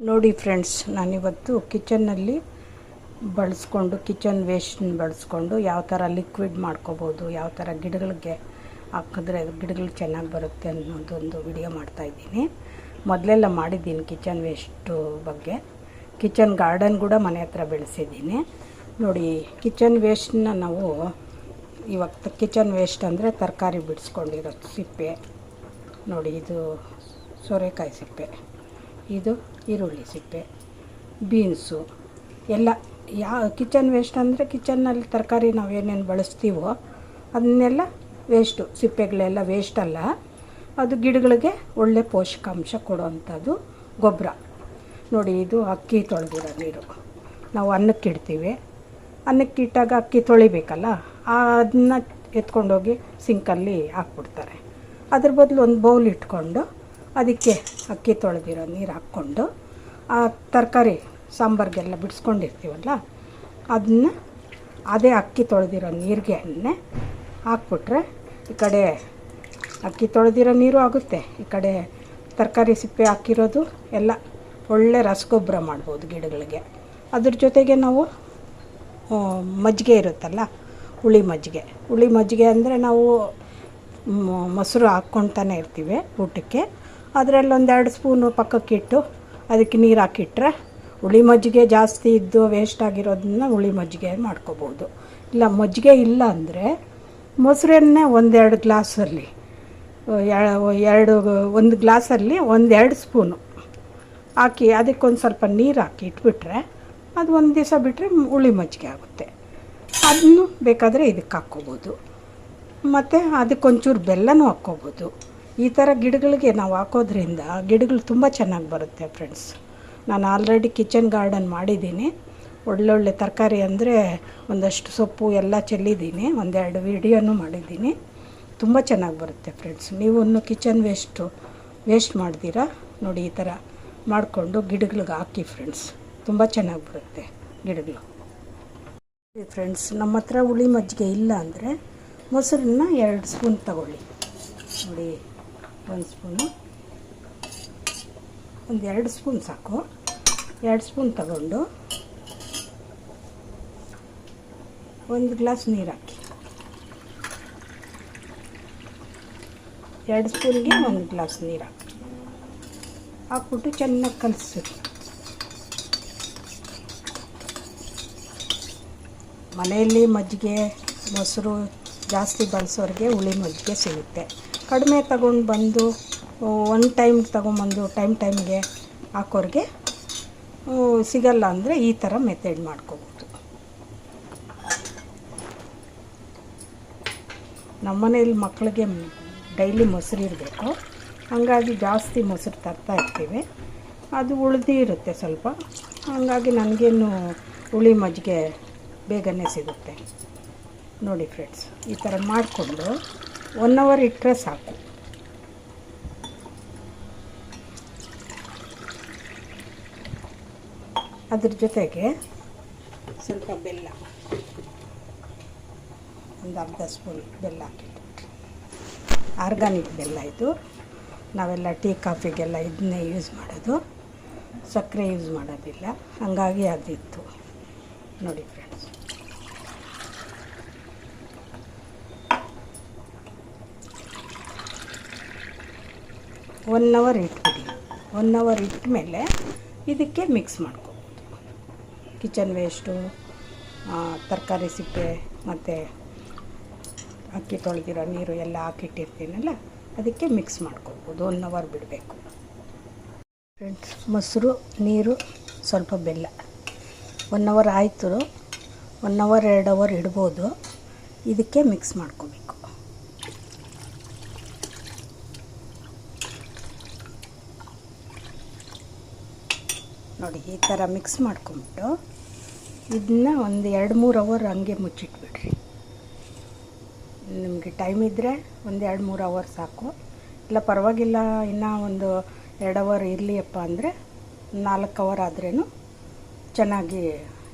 ನೋಡಿ ಫ್ರೆಂಡ್ಸ್, ನಾನಿವತ್ತು ಕಿಚನ್ನಲ್ಲಿ ಬಳಸ್ಕೊಂಡು, ಕಿಚನ್ ವೇಸ್ಟ್ನ ಬಳಸ್ಕೊಂಡು ಯಾವ ಥರ ಲಿಕ್ವಿಡ್ ಮಾಡ್ಕೋಬೋದು, ಯಾವ ಥರ ಗಿಡಗಳಿಗೆ ಹಾಕಿದ್ರೆ ಗಿಡಗಳು ಚೆನ್ನಾಗಿ ಬರುತ್ತೆ ಅನ್ನೋದೊಂದು ವಿಡಿಯೋ ಮಾಡ್ತಾಯಿದ್ದೀನಿ ಮೊದಲೆಲ್ಲ ಮಾಡಿದ್ದೀನಿ ಕಿಚನ್ ವೇಸ್ಟು ಬಗ್ಗೆ. ಕಿಚನ್ ಗಾರ್ಡನ್ ಕೂಡ ಮನೆ ಹತ್ರ ಬೆಳೆಸಿದ್ದೀನಿ. ನೋಡಿ, ಕಿಚನ್ ವೇಸ್ಟನ್ನ ನಾವು ಇವಾಗ ಕಿಚನ್ ವೇಸ್ಟ್ ಅಂದರೆ ತರಕಾರಿ ಬಿಡಿಸ್ಕೊಂಡಿರೋ ಸಿಪ್ಪೆ. ನೋಡಿ, ಇದು ಸೋರೆಕಾಯಿ ಸಿಪ್ಪೆ. ಇದು ಈರುಳ್ಳಿ, ಸಿಪ್ಪೆ, ಬೀನ್ಸು, ಎಲ್ಲ ಯಾ ಕಿಚನ್ ವೇಸ್ಟ್ ಅಂದರೆ ಕಿಚನ್ನಲ್ಲಿ ತರಕಾರಿ ನಾವು ಏನೇನು ಬಳಸ್ತೀವೋ ಅದನ್ನೆಲ್ಲ ವೇಸ್ಟು, ಸಿಪ್ಪೆಗಳೆಲ್ಲ ವೇಸ್ಟ್ ಅಲ್ಲ. ಅದು ಗಿಡಗಳಿಗೆ ಒಳ್ಳೆ ಪೋಷಕಾಂಶ ಕೊಡುವಂಥದ್ದು ಗೊಬ್ಬರ. ನೋಡಿ, ಇದು ಅಕ್ಕಿ ತೊಳೆದಿರೋ ನೀರು. ನಾವು ಅನ್ನಕ್ಕೆ ಇಡ್ತೀವಿ. ಅನ್ನಕ್ಕೆ ಇಟ್ಟಾಗ ಅಕ್ಕಿ ತೊಳಿಬೇಕಲ್ಲ, ಅದನ್ನ ಎತ್ಕೊಂಡೋಗಿ ಸಿಂಕಲ್ಲಿ ಹಾಕ್ಬಿಡ್ತಾರೆ. ಅದ್ರ ಬದಲು ಒಂದು ಬೌಲ್ ಇಟ್ಕೊಂಡು ಅದಕ್ಕೆ ಅಕ್ಕಿ ತೊಳೆದಿರೋ ನೀರು ಹಾಕ್ಕೊಂಡು, ಆ ತರಕಾರಿ, ಸಾಂಬಾರಿಗೆಲ್ಲ ಬಿಡಿಸ್ಕೊಂಡಿರ್ತೀವಲ್ಲ ಅದನ್ನ ಅದೇ ಅಕ್ಕಿ ತೊಳೆದಿರೋ ನೀರಿಗೆ ಹಾಕ್ಬಿಟ್ರೆ ಈ ಕಡೆ ಅಕ್ಕಿ ತೊಳೆದಿರೋ ನೀರು ಆಗುತ್ತೆ. ಈ ಕಡೆ ತರಕಾರಿ ಸಿಪ್ಪೆ ಹಾಕಿರೋದು ಎಲ್ಲ ಒಳ್ಳೆ ರಸಗೊಬ್ಬರ ಮಾಡ್ಬೋದು ಗಿಡಗಳಿಗೆ. ಅದ್ರ ಜೊತೆಗೆ ನಾವು ಮಜ್ಜಿಗೆ ಇರುತ್ತಲ್ಲ, ಹುಳಿ ಮಜ್ಜಿಗೆ. ಹುಳಿ ಮಜ್ಜಿಗೆ ಅಂದರೆ ನಾವು ಮೊಸರು ಹಾಕ್ಕೊಳ್ತಾನೆ ಇರ್ತೀವಿ ಊಟಕ್ಕೆ. ಅದರಲ್ಲಿ ಒಂದೆರಡು ಸ್ಪೂನು ಪಕ್ಕಕ್ಕಿಟ್ಟು ಅದಕ್ಕೆ ನೀರು ಹಾಕಿಟ್ರೆ ಹುಳಿ ಮಜ್ಜಿಗೆ ಜಾಸ್ತಿ ಇದ್ದು ವೇಸ್ಟ್ ಆಗಿರೋದನ್ನ ಹುಳಿ ಮಜ್ಜಿಗೆ ಮಾಡ್ಕೋಬೋದು. ಇಲ್ಲ, ಮಜ್ಜಿಗೆ ಇಲ್ಲ ಅಂದರೆ ಮೊಸರನ್ನೇ ಒಂದೆರಡು ಗ್ಲಾಸಲ್ಲಿ ಎರಡು, ಒಂದು ಗ್ಲಾಸಲ್ಲಿ ಒಂದೆರಡು ಸ್ಪೂನು ಹಾಕಿ ಅದಕ್ಕೊಂದು ಸ್ವಲ್ಪ ನೀರು ಹಾಕಿ ಇಟ್ಬಿಟ್ರೆ ಅದು ಒಂದು ದಿವಸ ಬಿಟ್ಟರೆ ಹುಳಿ ಮಜ್ಜಿಗೆ ಆಗುತ್ತೆ. ಅದನ್ನು ಬೇಕಾದರೆ ಇದಕ್ಕೆ ಹಾಕ್ಕೋಬೋದು. ಮತ್ತು ಅದಕ್ಕೊಂಚೂರು ಬೆಲ್ಲನೂ ಹಾಕ್ಕೋಬೋದು. ಈ ಥರ ಗಿಡಗಳಿಗೆ ನಾವು ಹಾಕೋದ್ರಿಂದ ಗಿಡಗಳು ತುಂಬ ಚೆನ್ನಾಗಿ ಬರುತ್ತೆ ಫ್ರೆಂಡ್ಸ್ ನಾನು ಆಲ್ರೆಡಿ ಕಿಚನ್ ಗಾರ್ಡನ್ ಮಾಡಿದ್ದೀನಿ. ಒಳ್ಳೊಳ್ಳೆ ತರಕಾರಿ ಅಂದರೆ ಒಂದಷ್ಟು ಸೊಪ್ಪು ಎಲ್ಲ ಚೆಲ್ಲಿದ್ದೀನಿ. ಒಂದೆರಡು ವಿಡಿಯೋನೂ ಮಾಡಿದ್ದೀನಿ. ತುಂಬ ಚೆನ್ನಾಗಿ ಬರುತ್ತೆ ಫ್ರೆಂಡ್ಸ್ ನೀವು ಕಿಚನ್ ವೇಸ್ಟು ವೇಸ್ಟ್ ಮಾಡ್ತೀರಾ? ನೋಡಿ ಈ ಥರ ಮಾಡಿಕೊಂಡು ಗಿಡಗಳಿಗೆ ಹಾಕಿ ಫ್ರೆಂಡ್ಸ್ ತುಂಬ ಚೆನ್ನಾಗಿ ಬರುತ್ತೆ ಗಿಡಗಳು. ಫ್ರೆಂಡ್ಸ್ ನಮ್ಮ ಹತ್ರ ಹುಳಿ ಮಜ್ಜಿಗೆ ಇಲ್ಲ ಅಂದರೆ ಮೊಸರನ್ನ ಎರಡು ಸ್ಪೂನ್ ತಗೊಳ್ಳಿ. ನೋಡಿ. ಒಂದು ಸ್ಪೂನು. ಒಂದು ಎರಡು ಸ್ಪೂನ್ ಸಾಕು. ಎರಡು ಸ್ಪೂನ್ ತಗೊಂಡು ಒಂದು ಗ್ಲಾಸ್ ನೀರು ಹಾಕಿ. ಎರಡು ಸ್ಪೂನ್ಗೆ ಒಂದು ಗ್ಲಾಸ್ ನೀರು ಹಾಕಿ. ಹಾಕ್ಬಿಟ್ಟು ಚೆನ್ನಾಗಿ ಕಲಿಸಿ ಮನೆಯಲ್ಲಿ ಮಜ್ಜಿಗೆ ಮೊಸರು ಜಾಸ್ತಿ ಬಳಸೋರಿಗೆ ಹುಳಿ ಮಜ್ಜಿಗೆ ಸಿಗುತ್ತೆ. ಕಡಿಮೆ ತಗೊಂಡು ಬಂದು ಒನ್ ಟೈಮ್ ತಗೊಂಬಂದು ಟೈಮ್ ಟೈಮ್ಗೆ ಹಾಕೋರಿಗೆ ಸಿಗಲ್ಲ ಅಂದರೆ ಈ ಥರ ಮೆಥಡ್ ಮಾಡ್ಕೋಬೋದು. ನಮ್ಮ ಮನೇಲಿ ಮಕ್ಕಳಿಗೆ ಡೈಲಿ ಮೊಸರು ಇರಬೇಕು. ಹಾಗಾಗಿ ಜಾಸ್ತಿ ಮೊಸರು ತರ್ತಾ ಇರ್ತೀವಿ. ಅದು ಉಳಿದೇ ಇರುತ್ತೆ ಸ್ವಲ್ಪ. ಹಾಗಾಗಿ ನನಗೇನು ಹುಳಿ ಮಜ್ಜಿಗೆ ಬೇಗನೆ ಸಿಗುತ್ತೆ. ನೋಡಿ ಫ್ರೆಂಡ್ಸ್ ಈ ಥರ ಮಾಡಿಕೊಂಡು ಒನ್ ಅವರ್ ಇಟ್ಟರೆ ಸಾಕು. ಅದ್ರ ಜೊತೆಗೆ ಸ್ವಲ್ಪ ಬೆಲ್ಲ. ಒಂದು ಅರ್ಧ ಸ್ಪೂನ್ ಬೆಲ್ಲ ಹಾಕಿಟ್ಟು ಆರ್ಗಾನಿಕ್ ಬೆಲ್ಲ ಇದು. ನಾವೆಲ್ಲ ಟೀ, ಕಾಫಿಗೆಲ್ಲ ಇದನ್ನೇ ಯೂಸ್ ಮಾಡೋದು. ಸಕ್ಕರೆ ಯೂಸ್ ಮಾಡೋದಿಲ್ಲ. ಹಾಗಾಗಿ ಅದಿತ್ತು. ನೋಡಿ ಫ್ರೆಂಡ್ಸ್ ಒನ್ ಅವರ್ ಇಟ್ಬಿಡಿ. ಒನ್ ಅವರ್ ಇಟ್ಟ ಮೇಲೆ ಇದಕ್ಕೆ ಮಿಕ್ಸ್ ಮಾಡ್ಕೋಬೋದು. ಕಿಚನ್ ವೇಸ್ಟು ತರಕಾರಿ ಸಿಪ್ಪೆ, ಮತ್ತು ಅಕ್ಕಿ ತೊಳೆದಿರೋ ನೀರು ಎಲ್ಲ ಹಾಕಿಟ್ಟಿರ್ತೀನಲ್ಲ, ಅದಕ್ಕೆ ಮಿಕ್ಸ್ ಮಾಡ್ಕೋಬೋದು. ಒನ್ ಅವರ್ ಬಿಡಬೇಕು. ಫ್ರೆಂಡ್ಸ್ ಮೊಸರು, ನೀರು, ಸ್ವಲ್ಪ ಬೆಲ್ಲ. ಒನ್ ಅವರ್ ಆಯಿತು. ಒನ್ ಅವರ್ ಎರಡು ಅವರ್ ಇಡ್ಬೋದು. ಇದಕ್ಕೆ ಮಿಕ್ಸ್ ಮಾಡ್ಕೋಬೇಕು. ನೋಡಿ, ಈ ಥರ ಮಿಕ್ಸ್ ಮಾಡ್ಕೊಂಬಿಟ್ಟು ಇದನ್ನ ಒಂದು ಎರಡು ಮೂರು ಅವರ್ ಹಂಗೆ ಮುಚ್ಚಿಟ್ಬಿಡ್ರಿ. ನಿಮಗೆ ಟೈಮ್ ಇದ್ದರೆ ಒಂದು ಎರಡು ಮೂರು ಅವರ್ ಸಾಕು. ಇಲ್ಲ ಪರವಾಗಿಲ್ಲ, ಇನ್ನೂ ಒಂದು ಎರಡು ಅವರ್ ಇರಲಿಯಪ್ಪ ಅಂದರೆ ನಾಲ್ಕು ಅವರ್ ಆದ್ರೂ ಚೆನ್ನಾಗಿ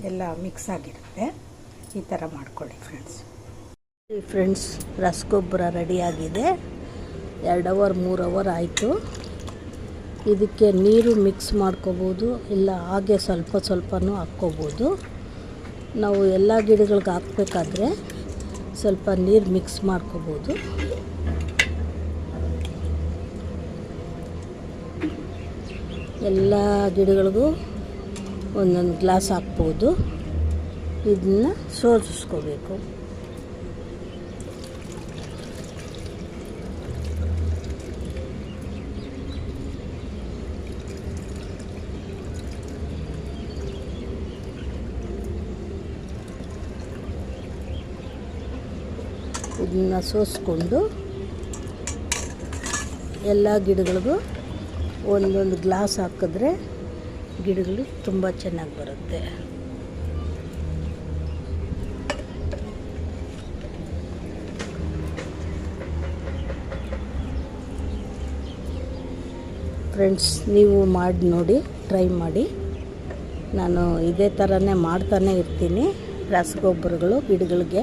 ಎಲ್ಲ ಮಿಕ್ಸ್ ಆಗಿರುತ್ತೆ. ಈ ಥರ ಮಾಡ್ಕೊಳ್ಳಿ ಫ್ರೆಂಡ್ಸ್ ಫ್ರೆಂಡ್ಸ್ ರಸಗೊಬ್ಬರ ರೆಡಿಯಾಗಿದೆ ಎರಡು ಅವರ್ ಮೂರು ಅವರ್ ಆಯಿತು. ಇದಕ್ಕೆ ನೀರು ಮಿಕ್ಸ್ ಮಾಡ್ಕೋಬೋದು, ಇಲ್ಲ ಹಾಗೆ ಸ್ವಲ್ಪ ಸ್ವಲ್ಪನೂ ಹಾಕ್ಕೋಬೋದು. ನಾವು ಎಲ್ಲ ಗಿಡಗಳಿಗೆ ಹಾಕ್ಬೇಕಾದ್ರೆ ಸ್ವಲ್ಪ ನೀರು ಮಿಕ್ಸ್ ಮಾಡ್ಕೋಬೋದು. ಎಲ್ಲ ಗಿಡಗಳಿಗೂ ಒಂದೊಂದು ಗ್ಲಾಸ್ ಹಾಕ್ಬೋದು. ಇದನ್ನ ಶೋಧಿಸ್ಕೋಬೇಕು ಇದನ್ನ ಸೋಸ್ಕೊಂಡು ಎಲ್ಲ ಗಿಡಗಳಿಗೂ ಒಂದೊಂದು ಗ್ಲಾಸ್ ಹಾಕಿದ್ರೆ ಗಿಡಗಳು ತುಂಬ ಚೆನ್ನಾಗಿ ಬರುತ್ತೆ. ಫ್ರೆಂಡ್ಸ್ ನೀವು ಮಾಡಿ ನೋಡಿ ಟ್ರೈ ಮಾಡಿ. ನಾನು ಇದೇ ಥರನೇ ಮಾಡ್ತಾನೆ ಇರ್ತೀನಿ. ರಸಗೊಬ್ಬರಗಳು, ಗಿಡಗಳಿಗೆ.